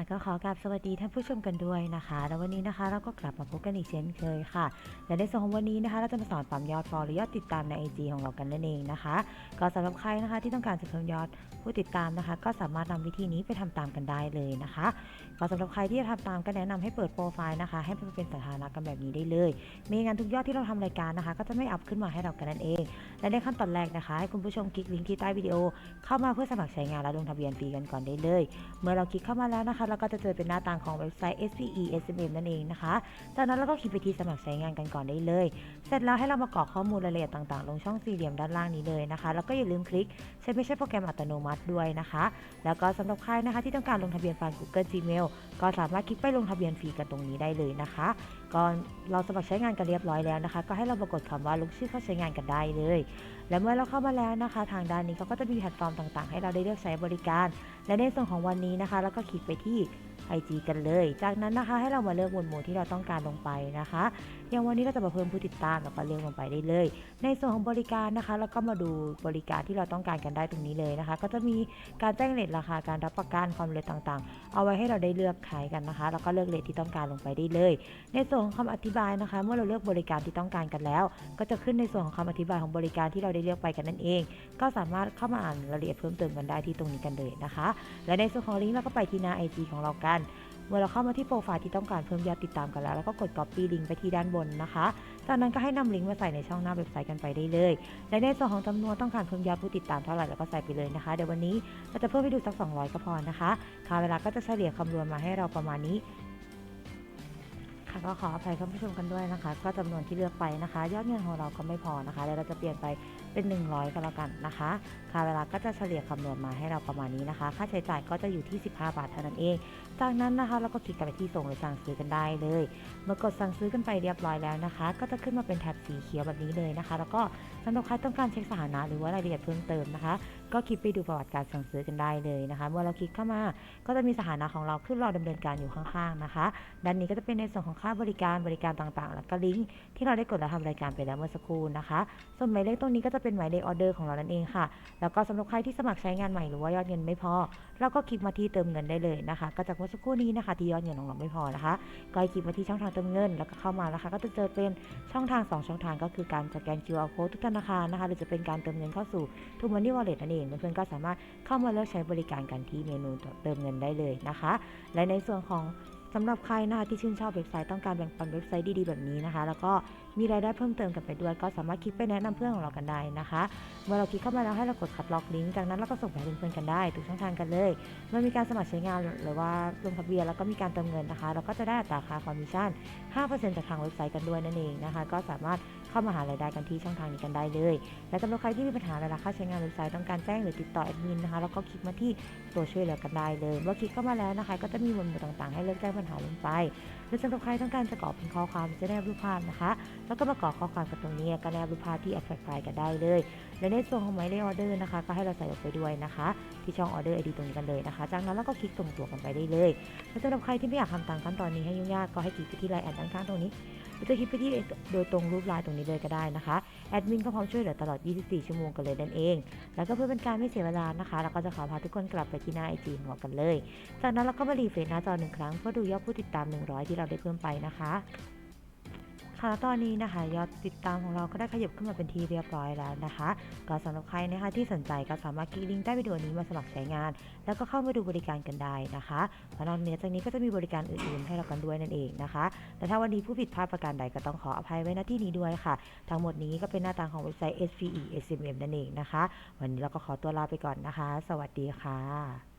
ค่ะก็ขอกราบสวัสดีท่านผู้ชมกันด้วยนะคะ แล้ววันนี้นะคะเราก็กลับมาพบกันอีกเช่นเคยค่ะ และในส่วนของวันนี้นะคะ เราจะมาสอนปั๊มยอดฟอลหรือยอดติดตามใน IG ของเรากันนั่นเองนะคะ ก็สำหรับใครนะคะที่ต้องการจะเพิ่มยอดผู้ติดตามนะคะ ก็สามารถนำวิธีนี้ไปทำตามกันได้เลยนะคะก็สำหรับใครที่จะทำตามก็แนะนำให้เปิดโปรไฟล์นะคะ ให้มันเป็นสถานะกันแบบนี้ได้เลยมีงานทุกยอดที่เราทำรายการนะคะ ก็จะไม่อัพขึ้นมาให้เรากันนั่นเอง และในขั้นตอนแรกนะคะให้คุณผู้ชมคลิกลิงก์ที่ใต้วิดีโอเข้ามาเพื่อสมัครใช้งานและลงทะเบียนฟรีกันก่อนได้เลย เมื่อเราคลิกเข้ามาแล้วนะคะเราก็จะเจอเป็นหน้าต่างของเว็บไซต์ SPE SMM นั่นเองนะคะ จากนั้นเราก็คลิกไปที่สมัครใช้งานกันก่อนได้เลย เสร็จแล้วให้เรามากรอกข้อมูลรายละเอียดต่างๆ ลงช่องสี่เหลี่ยมด้านล่างนี้เลยนะคะ แล้วก็อย่าลืมคลิกใช้ไม่ใช่โปรแกรมอัตโนมัติด้วยนะคะ แล้วก็สำหรับใครนะคะที่ต้องการลงทะเบียนผ่าน Google Gmail ก็สามารถคลิกไปลงทะเบียนฟรีกันตรงนี้ได้เลยนะคะก่อนเราสมัครใช้งานกันเรียบร้อยแล้วนะคะ ก็ให้เราปรากฏคำว่าลงชื่อเข้าใช้งานกันได้เลย และเมื่อเราเข้ามาแล้วนะคะ ทางด้านนี้เขาก็จะมีแพลตฟอร์มต่างๆ ให้เราได้เลือกใช้บริการ และในส่วนของวันนี้นะคะเราก็คลิกไปที่ IG กันเลย จากนั้นนะคะให้เรามาเลือกหมวดหมู่ที่เราต้องการลงไปนะคะ อย่างวันนี้เราจะมาเพิ่มผู้ติดตามแล้วก็เลือกลงไปได้เลย ในส่วนของบริการนะคะ แล้วก็มาดูบริการที่เราต้องการกันได้ตรงนี้เลยนะคะ ก็จะมีการแจ้งเลทราคาการรับประกันความเร็วต่างๆ เอาไว้ให้เราได้เลือกใช้กันนะคะ แล้วก็เลือกเลทที่ต้องการลงไปได้เลย ในส่วนของคำอธิบายนะคะ เมื่อเราเลือกบริการที่ต้องการกันแล้ว ก็จะขึ้นในส่วนของคำอธิบายของบริการที่เราได้เลือกไปกันนั่นเอง ก็สามารถเข้ามาอ่านรายละเอียดเพิ่มเติมกันได้ที่ตรงนี้กันเลยนะคะ และในส่วนของลิงก์เราก็ไปที่หน้า IG ของเรากันเมื่อเราเข้ามาที่โปรไฟล์ที่ต้องการเพิ่มยอดติดตามกันแล้ว แล้วก็กด copy ลิงก์ไปที่ด้านบนนะคะ จากนั้นก็ให้นำลิงก์มาใส่ในช่องหน้าเว็บไซต์กันไปได้เลย และในส่วนของจำนวนต้องการเพิ่มยอดผู้ติดตามเท่าไหร่เราก็ใส่ไปเลยนะคะ เดี๋ยววันนี้เราจะเพิ่มไปดูสัก 200 ก็พอนะคะ ค่าเวลาก็จะเฉลี่ยคำนวณมาให้เราประมาณนี้ ค่ะก็ขออภัยท่านผู้ชมกันด้วยนะคะ ก็จำนวนที่เลือกไปนะคะ ยอดเงินของเราก็ไม่พอนะคะแล้วเราจะเปลี่ยนไปเป็น 100 ก็แล้วกันนะคะ ค่าเวลาก็จะเฉลี่ยคำนวณมาให้เราประมาณนี้นะคะ ค่าใช้จ่ายก็จะอยู่ที่ 15 บาทเท่านั้นเอง จากนั้นนะคะเราก็คลิกกันไปที่ส่งหรือสั่งซื้อกันได้เลย เมื่อกดสั่งซื้อกันไปเรียบร้อยแล้วนะคะ ก็จะขึ้นมาเป็นแถบสีเขียวแบบนี้เลยนะคะ แล้วก็สำหรับใครต้องการเช็คสถานะหรือว่ารายละเอียดเพิ่มเติมนะคะ ก็คลิกไปดูประวัติการสั่งซื้อกันได้เลยนะคะ เมื่อเราคลิกเข้ามาก็จะมีสถานะของเราขึ้นรอดำเนินการอยู่ข้างๆนะคะ ด้านนี้ก็จะเป็นในส่วนของค่าบริการบริการต่างๆ แล้วก็ลิงก์ที่เราได้กดและทำรายการไปแล้วเมื่อสักครู่นะคะ ส่วนหมายเลขตรงนี้ก็จะเป็นหมายเลขออเดอร์ของเรานั่นเองค่ะ แล้วก็สำหรับใครที่สมัครใช้งานใหม่หรือว่ายอดเงินไม่พอ เราก็คลิกมาที่เติมเงินได้เลยนะคะ ก็จากเมื่อสักครู่นี้นะคะที่ยอดเงินของเราไม่พอนะคะก็คลิกมาที่ช่องทางเติมเงิน แล้วก็เข้ามานะคะ ก็จะเจอเป็นช่องทาง 2 ช่องทางก็คือการสแกน QR code ทุกธนาคารนะคะหรือจะเป็นการเติมเงินเข้าสู่ทูมันนี่วอลเล็ตนั่นเองเพื่อนๆก็สามารถเข้ามาเลือกใช้บริการกันที่เมนูเติมเงินได้เลยนะคะ และในส่วนของ สำหรับใครนะคะที่ชื่นชอบเว็บไซต์ต้องการแบ่งปันเว็บไซต์ดีๆแบบนี้นะคะ แล้วก็มีรายได้เพิ่มเติมกันไปด้วย ก็สามารถคลิกไปแนะนำเพื่อนของเรากันได้นะคะ เมื่อเราคลิกเข้ามาแล้วให้เรากดคัดลอกลิงก์จากนั้นเราก็ส่งไปให้เพื่อนๆกันได้ทุกช่องทางกันเลยเมื่อมีการสมัครใช้งานหรือว่าลงทะเบียนแล้วก็มีการเติมเงินนะคะ เราก็จะได้อัตราค่าคอมมิชชั่น 5%จากทางเว็บไซต์กันด้วยนั่นเองนะคะ ก็สามารถเข้ามาหารายได้กันที่ช่องทางนี้กันได้เลย และสำหรับใครที่มีปัญหาเวลาเข้าใช้งานเว็บไซต์ต้องการแจ้งหรือติดต่อแอดมินนะคะแล้วก็คลิกมาที่ตัวช่วยเหลือกันได้เลย เมื่อคลิกเข้ามาแล้วนะคะ ก็จะมีหมนูต่างๆให้เลือกแจ้งปัญหาลงไปหรือสำหรับใครต้องการจะกรอกเป็นข้อความจะแนบรูปภาพนะคะ แล้วก็มากรอกข้อความกับตรงนี้ก็แนบรูปภาพที่แอดแฟกไฟล์กันได้เลย และในส่วนของหมายเลขออเดอร์นะคะ ก็ให้เราใส่ลงไปด้วยนะคะ ที่ช่องออเดอร์ไอดีตรงนี้กันเลยนะคะ จากนั้นเราก็คลิกตรงตัวกันไปได้เลยและสำหรับใครที่ไม่อยากทำตามขั้นตอนนี้ให้ยุ่งยากก็ให้คลิกไปที่ไลน์แอดด้านข้างตรงนี้ จะคลิกไปที่โดยตรงรูปไลน์ตรงนี้เลยก็ได้นะคะ แอดมินก็พร้อมช่วยเหลือตลอด 24 ชั่วโมงกันเลยนั่นเอง แล้วก็เพื่อเป็นการไม่เสียเวลานะคะ เราก็จะขอพาทุกคนกลับไปที่หน้าไอจีของเรากันเลย จากนั้นเราก็มารีเฟรชหน้าจอหนึ่งครั้งเพื่อดูยอดผู้ติดตาม 100 ที่เราได้เพิ่มไปนะคะ ค่ะตอนนี้นะคะ ยอดติดตามของเราก็ได้ขยับขึ้นมาเป็นทีเรียบร้อยแล้วนะคะ ก็สำหรับใครนะคะที่สนใจก็สามารถคลิกลิงก์ใต้วิดีโอนี้มาสมัครใช้งาน แล้วก็เข้ามาดูบริการกันได้นะคะเพราะนอกเหนือจากนี้ก็จะมีบริการอื่นๆให้เรากันด้วยนั่นเองนะคะแต่ถ้าวันนี้ผู้ผิดพลาดประการใดก็ต้องขออภัยไว้ณที่นี้ด้วยค่ะ ทั้งหมดนี้ก็เป็นหน้าตาของเว็บไซต์ SPE SMM นั่นเองนะคะ วันนี้เราก็ขอตัวลาไปก่อนนะคะ สวัสดีค่ะ